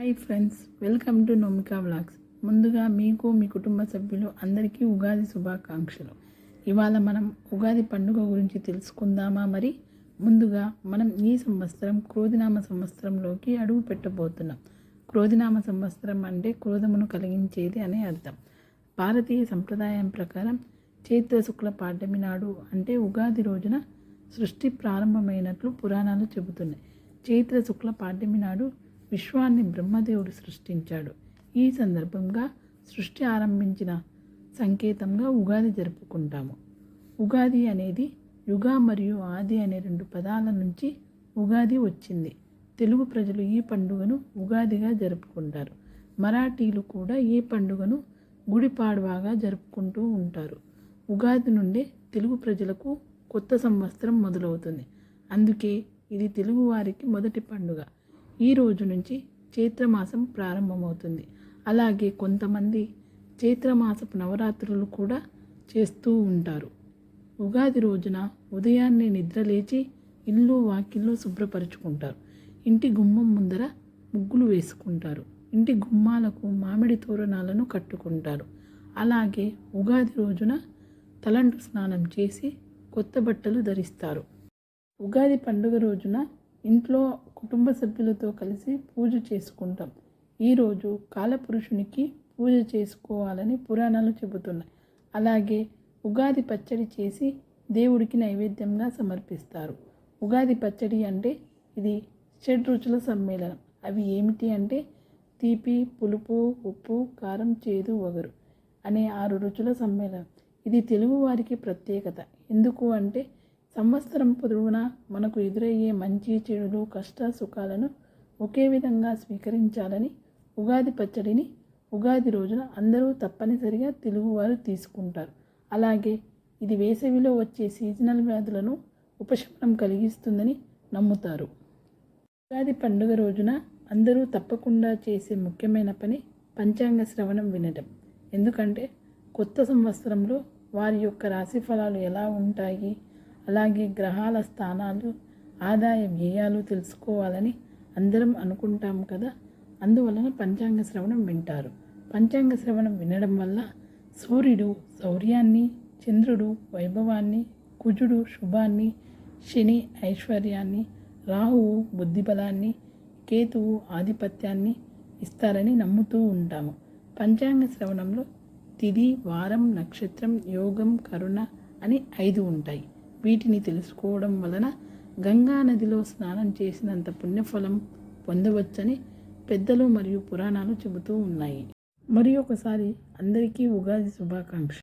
Hi friends welcome to Nomika vlogs ముందుగా మీకు మీ కుటుంబ సభ్యులు అందరికీ ఉగాది శుభాకాంక్షలు. ఇవాళ మనం ఉగాది పండుగ గురించి తెలుసుకుందామా మరి? ముందుగా మనం ఈ సంవత్సరం క్రోధినామ సంవత్సరంలోకి అడుగు పెట్టబోతున్నాం. క్రోధినామ సంవత్సరం అంటే క్రోధమును కలిగించేది అనే అర్థం. భారతీయ సంప్రదాయం ప్రకారం చైత్ర శుక్ల పాఠమి నాడు అంటే ఉగాది రోజున సృష్టి ప్రారంభమైనట్లు పురాణాలు చెబుతున్నాయి. చైత్ర శుక్ల పాఠమి నాడు విశ్వాన్ని బ్రహ్మదేవుడు సృష్టించాడు. ఈ సందర్భంగా సృష్టి ఆరంభించిన సంకేతంగా ఉగాది జరుపుకుంటాము. ఉగాది అనేది యుగ మరియు ఆది అనే రెండు పదాల నుంచి ఉగాది వచ్చింది. తెలుగు ప్రజలు ఈ పండుగను ఉగాదిగా జరుపుకుంటారు. మరాఠీలు కూడా ఈ పండుగను గుడిపాడ్వాగా జరుపుకుంటూ ఉంటారు. ఉగాది నుండే తెలుగు ప్రజలకు కొత్త సంవత్సరం మొదలవుతుంది. అందుకే ఇది తెలుగువారికి మొదటి పండుగ. ఈ రోజు నుంచి చైత్రమాసం ప్రారంభమవుతుంది. అలాగే కొంతమంది చైత్రమాసపు నవరాత్రులు కూడా చేస్తూ ఉంటారు. ఉగాది రోజున ఉదయాన్నే నిద్రలేచి ఇల్లు వాకిళ్ళు శుభ్రపరుచుకుంటారు. ఇంటి గుమ్మం ముందర ముగ్గులు వేసుకుంటారు. ఇంటి గుమ్మాలకు మామిడి తోరణాలను కట్టుకుంటారు. అలాగే ఉగాది రోజున తలంటు స్నానం చేసి కొత్త బట్టలు ధరిస్తారు. ఉగాది పండుగ రోజున ఇంట్లో కుటుంబ సభ్యులతో కలిసి పూజ చేసుకుంటాం. ఈరోజు కాలపురుషునికి పూజ చేసుకోవాలని పురాణాలు చెబుతున్నాయి. అలాగే ఉగాది పచ్చడి చేసి దేవుడికి నైవేద్యంగా సమర్పిస్తారు. ఉగాది పచ్చడి అంటే ఇది షడ్ రుచుల సమ్మేళనం. అవి ఏమిటి అంటే తీపి పులుపు ఉప్పు కారం చేదు వగరు అనే ఆరు రుచుల సమ్మేళనం. ఇది తెలుగువారికి ప్రత్యేకత. ఎందుకు అంటే సంవత్సరం పొడవునా మనకు ఎదురయ్యే మంచి చెడులు కష్ట సుఖాలను ఒకే విధంగా స్వీకరించాలని ఉగాది పచ్చడిని ఉగాది రోజున అందరూ తప్పనిసరిగా తెలుగువారు తీసుకుంటారు. అలాగే ఇది వేసవిలో వచ్చే సీజనల్ వ్యాధులను ఉపశమనం కలిగిస్తుందని నమ్ముతారు. ఉగాది పండుగ రోజున అందరూ తప్పకుండా చేసే ముఖ్యమైన పని పంచాంగ శ్రవణం వినడం ఎందుకంటే కొత్త సంవత్సరంలో వారి యొక్క రాశి ఫలాలు ఎలా ఉంటాయి అలాగే గ్రహాల స్థానాలు ఆదాయ వ్యయాలు తెలుసుకోవాలని అందరం అనుకుంటాం కదా. అందువలన పంచాంగ శ్రవణం వింటారు. పంచాంగ శ్రవణం వినడం వల్ల సూర్యుడు శౌర్యాన్ని చంద్రుడు వైభవాన్ని కుజుడు శుభాన్ని శని ఐశ్వర్యాన్ని రాహువు బుద్ధిబలాన్ని కేతువు ఆధిపత్యాన్ని ఇస్తారని నమ్ముతూ ఉంటాము. పంచాంగ శ్రవణంలో తిది వారం నక్షత్రం యోగం కరుణ అని ఐదు ఉంటాయి. వీటిని తెలుసుకోవడం వలన గంగా నదిలో స్నానం చేసినంత పుణ్యఫలం పొందవచ్చని పెద్దలు మరియు పురాణాలు చెబుతూ ఉన్నాయి. మరి ఒకసారి అందరికీ ఉగాది శుభాకాంక్ష